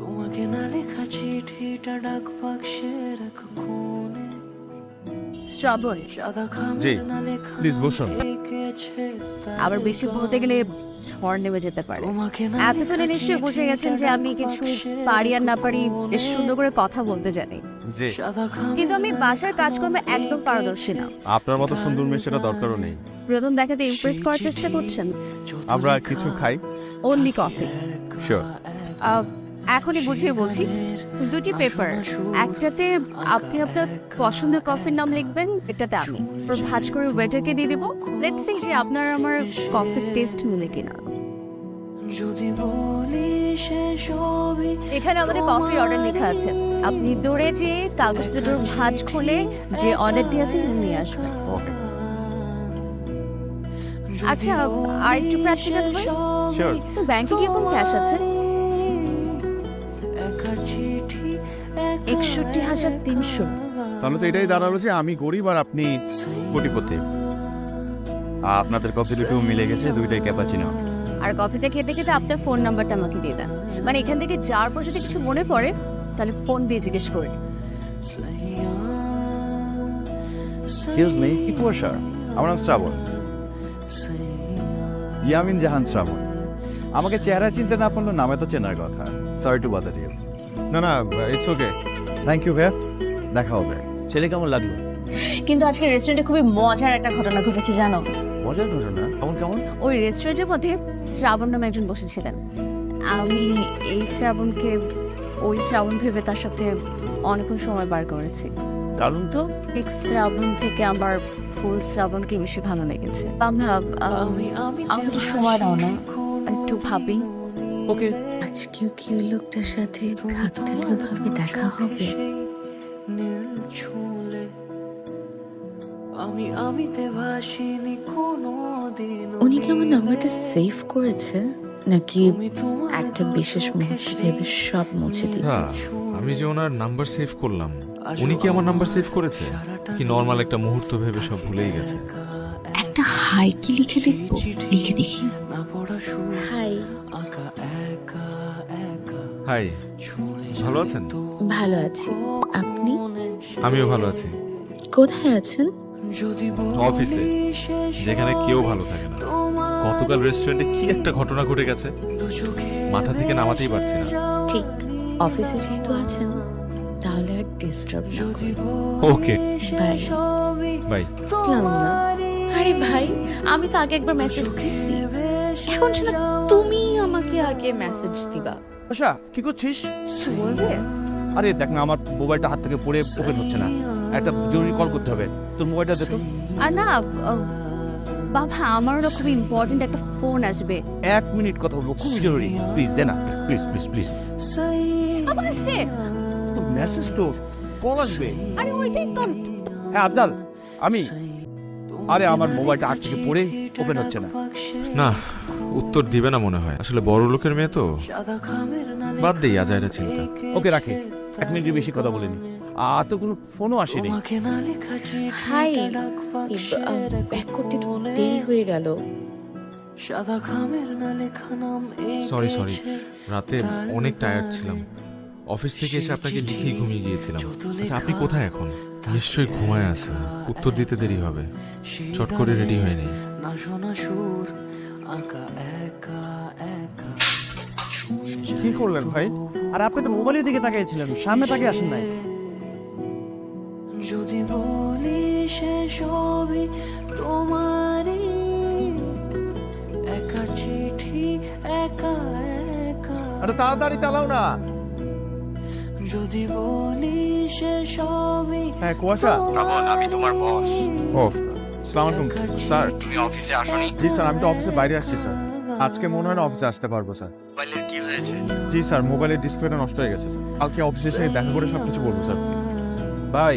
তোমাকে না লেখা চিঠিটা ডাক বাক্সের এক কোণে শ্রাবণ। সাদা জি, খামের না লেখা প্লিজ বসুন। এঁকেছে তার আবার বেশি বলতে গেলে ঝড় নেমে যেতে পারে। তোমাকে না এতক্ষণে লেখা নিশ্চয়ই বুঝে গেছেন যে আমি কিছু পারি আর না পারি বেশ সুন্দর করে কথা বলতে জানি। জি। সাদা খামের কিন্তু আমি বাসার কাজকর্মে একদম পারদর্শী না। আপনার মতো সুন্দর মেয়ে সেটা দরকারও নেই। প্রথম দেখাতে ইমপ্রেস করার চেষ্টা করছেন। আমরা কিছু খাই। অনলি কফি শিওর এখনই বুঝিয়ে বলছি দুটি পেপার একটাতে আপনি আপনার পছন্দের কফির নাম লিখবেন এটাতে আমি। ভাজ করে ওয়েটারকে দিয়ে দেবো। লেটস সি যে আপনার আমার কফির টেস্ট মিলে কিনা। যদি বলি সবই এখানে আমাদের কফির অর্ডার লেখা আছে। আপনি দৌড়ে যে কাগজ দুটোর ভাঁজ খুলে যে অর্ডারটি আছে সেটা নিয়ে আসবেন ওকে আচ্ছা আর একটু প্র্যাকটিক্যাল ব্যাংকে কি কোন ক্যাশ আছে? একষট্টি হাজার তিনশো। তাহলে তো এটাই দাঁড়াল যে আমি গরিব আর আপনি কোটিপতি। আপনাদের কফি দুটো মিলে গেছে দুইটাই ক্যাপাচিনো আর কফিতে খেতে খেতে আপনার ফোন নাম্বারটা আমাকে দিয়ে দেন। মানে এখান থেকে যাওয়ার পর যদি কিছু মনে পড়ে তাহলে ফোন দিয়ে জিজ্ঞেস করে। এক্সকিউজ মি কি কুয়াশা আমার নাম শ্রাবণ। ইয়ামিন জাহান শ্রাবণ। আমাকে চেহারা চিনতে না পারল নামে তো চেনার কথা। সরি টু বাদার ইউ না না ইটস ওকে থ্যাংক ইউ ভাইয়া। দেখা হবে। ছেলে কেমন লাগল? কিন্তু আজকে রেস্টুরেন্টে খুবই মজার একটা ঘটনা ঘটেছে জানো? মজার ঘটনা? কেমন কেমন? ওই রেস্টুরেন্টের মধ্যে শ্রাবণ নামে একজন বসেছিলেন। আমি এই শ্রাবণকে ওই শ্রাবণ ভেবে তার সাথে অনেকক্ষণ সময় বার করেছি। দারুণ তো। এক শ্রাবণ থেকে আমার ফুল শ্রাবণকে বেশি ভালো লেগেছে। আমরা আমি আমি আমাকে সময় দাও না। একটু ভাবি। ওকে আজকেও কি ওই লোকটার সাথে কাকতালীয় ভাবে দেখা হবে? নীল ছুলে আমি আমিতে ভাসিনি কোনো দিন উনি কি আমার নাম্বারটা সেভ করেছে? নাকি একটা বিশেষ মুহূর্ত ভেবে সব মুছে দিল? হ্যাঁ আমি যে ওনার নাম্বার সেভ করলাম উনি কি আমার নাম্বার সেভ করেছে? কি নর্মাল একটা মুহূর্ত ভেবে সব ভুলেই গেছে? একটা হাই কি লিখে দেখব? লিখে দেখি। না হাই। আঁকা একা একা হাই ভালো আছেন? ভালো আছি। আপনি? আমিও ভালো আছি। কোথায় আছেন? যদি অফিসে যেখানে কেউ ভালো থাকে না। গতকাল রেস্টুরেন্টে কি একটা ঘটনা ঘটে গেছে? মাথা থেকে নামাতেই পারছি না। ঠিক অফিসে যেহেতু আছেন তাহলে আর ডিস্টার্ব না ওকে। বাই। বাই। আরে ভাই আমি তো আগে একবার মেসেজ দিছি। এখন শোনা তুমি আমাকে আগে মেসেজ দিবা। কুয়াশা কি করছিস? বলবে? আরে দেখ না আমার মোবাইলটা হাত থেকে পড়ে ওপেন হচ্ছে না। একটা জরুরি কল করতে হবে। তোর মোবাইলটা দে তো। আর না আহ, বাবা আমারও না খুব ইম্পর্টেন্ট একটা ফোন আসবে। এক মিনিট কথা বলব খুবই জরুরি। প্লিজ দে না। প্লিজ প্লিজ প্লিজ বাবা আসছে? তো মেসেজ তো কল আসবে। আরে ওইটাই তো। হ্যাঁ আফজাল আমি আরে আমার মোবাইলটা হাত থেকে পড়ে ওপেন হচ্ছে না। না উত্তর দিবে না মনে হয়। আসলে বড় লোকের মেয়ে তো। সাদা খামের নালে বাদ দেই আজাইরা চিন্তা। ওকে রাখে। এক মিনিটের বেশি কথা বলিনি। আর তো কোনো ফোনও আসেনি। হাই ব্যাক করতে দেরি হয়ে গেল। সরি সরি রাতে অনেক টায়ার্ড ছিলাম। অফিস থেকে এসে আপনাকে লিখেই ঘুমিয়ে গিয়েছিলাম। আচ্ছা আপনি কোথায় এখন? নিশ্চয়ই ঘুমায় আছেন উত্তর দিতে দেরি হবে। চট করে রেডি হয়ে নেই না শোনা সুর। কি করলেন ভাই? আর আপনি তো মোবাইলের দিকে তাকিয়েছিলেন সামনে তাকিয়ে আসেন নাই। যদি বলি সে সবই তোমারই একা চিঠি একা একা। আরে তাড়াতাড়ি চালাও না। যদি বলি সে সবই হ্যাঁ কুয়াশা। আমি তোমার বস ও। সালাম আলাইকুম স্যার। তুমি অফিসে আসোনি? জি স্যার আমি তো অফিসের বাইরে আসছি স্যার। আজকে মনে হয় না অফিসে আসতে পারব স্যার। মোবাইলের কি হয়েছে? জি স্যার মোবাইলের ডিসপ্লেটা নষ্ট হয়ে গেছে স্যার। কালকে অফিসে এসে দেখা করে সব কিছু বলব স্যার। ভাই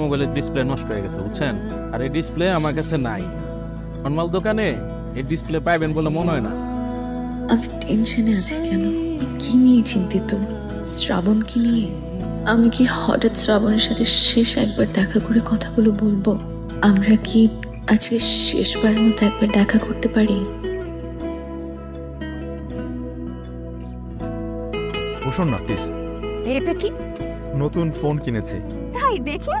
মোবাইলের ডিসপ্লে নষ্ট হয়ে গেছে বুঝছেন? আর এই ডিসপ্লে আমার কাছে নাই। নর্মাল দোকানে এই ডিসপ্লে পাইবেন বলে মনে হয় না। আমি টেনশনে আছি কেন? কি নিয়ে চিন্তিত? শ্রাবণ কি নিয়ে? আমি কি হঠাৎ শ্রাবণের সাথে শেষ একবার দেখা করে কথাগুলো বলব? আমরা কি আজকে শেষবারের মতো একবার দেখা করতে পারি? বসুন না প্লিজ এটা কি? নতুন ফোন কিনেছি। তাই দেখে?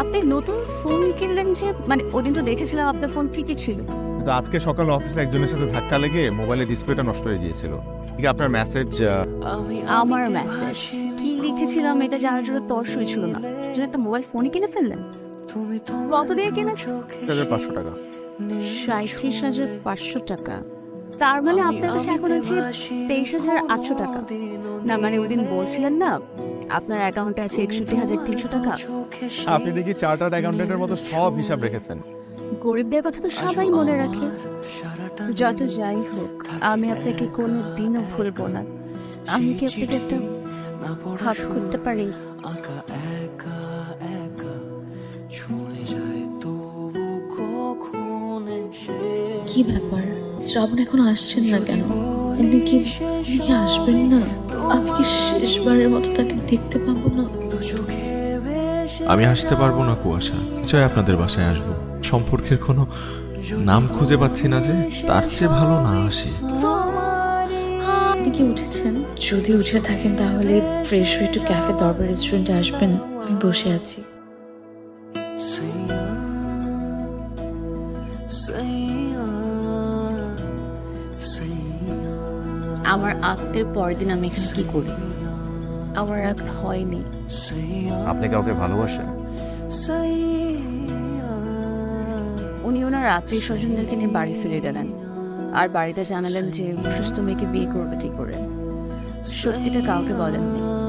আপনি নতুন ফোন কিনলেন যে মানে ওদিন তো দেখেছিলাম আপনার ফোন ঠিকই ছিল। কিন্তু আজকে সকালে অফিসে একজনের সাথে ধাক্কা লেগে মোবাইলের ডিসপ্লেটা নষ্ট হয়ে গিয়েছিল। ঠিক আপনার মেসেজ আমার মেসেজ লিখেছিলাম এটা জানার জন্য তর্সই ছিল না। যেন একটা মোবাইল ফোনই কিনে ফেললেন। কত দিয়ে কিনেছো হাজার পাঁচশো টাকা। সাঁত্রিশ হাজার পাঁচশো টাকা। তার মানে আপনার কাছে এখন আছে তেইশ হাজার আটশো টাকা। না মানে ওদিন বলছিলেন না আপনার অ্যাকাউন্টে আছে একষট্টি হাজার তিনশো টাকা। আপনি দেখি চার্টার্ড অ্যাকাউন্টেন্টের মতো সব হিসাব রেখেছেন। গরিবদের কথা তো সবাই মনে রাখে। যত যাই হোক আমি আপনাকে কোনো দিনও ভুলবো না। আমি কি আপনাকে একটা হাত করতে পারি। আঁকা একা একা ছুঁয়ে যায় তবু কখন কি ব্যাপার? শ্রাবণ এখন আসছেন না কেন? উনি কি উনি কি আসবেন না? আমি কি শেষবারের মতো তাকে দেখতে পাবো না? আমি আসতে পারব না কুয়াশা। নিশ্চয় আপনাদের বাসায় আসব। সম্পর্কের কোনো নাম খুঁজে পাচ্ছি না যে তার চেয়ে ভালো না আসি। আপনি কি উঠেছেন? যদি উঠে থাকেন তাহলে ফ্রেশ হয়ে একটু ক্যাফে দরবার রেস্টুরেন্টে আসবেন আমি বসে আছি। আমার আত্মের পরের দিন আমি এখানে কি করি? আমার রাগ হয়নি। আপনি কাউকে ভালোবাসেন? উনি ওনার আত্মীয় স্বজনদেরকে নিয়ে বাড়ি ফিরে গেলেন আর বাড়িতে জানালেন যে সুস্থ মেয়েকে বিয়ে করবে কি করে। সত্যিটা কাউকে বলেননি।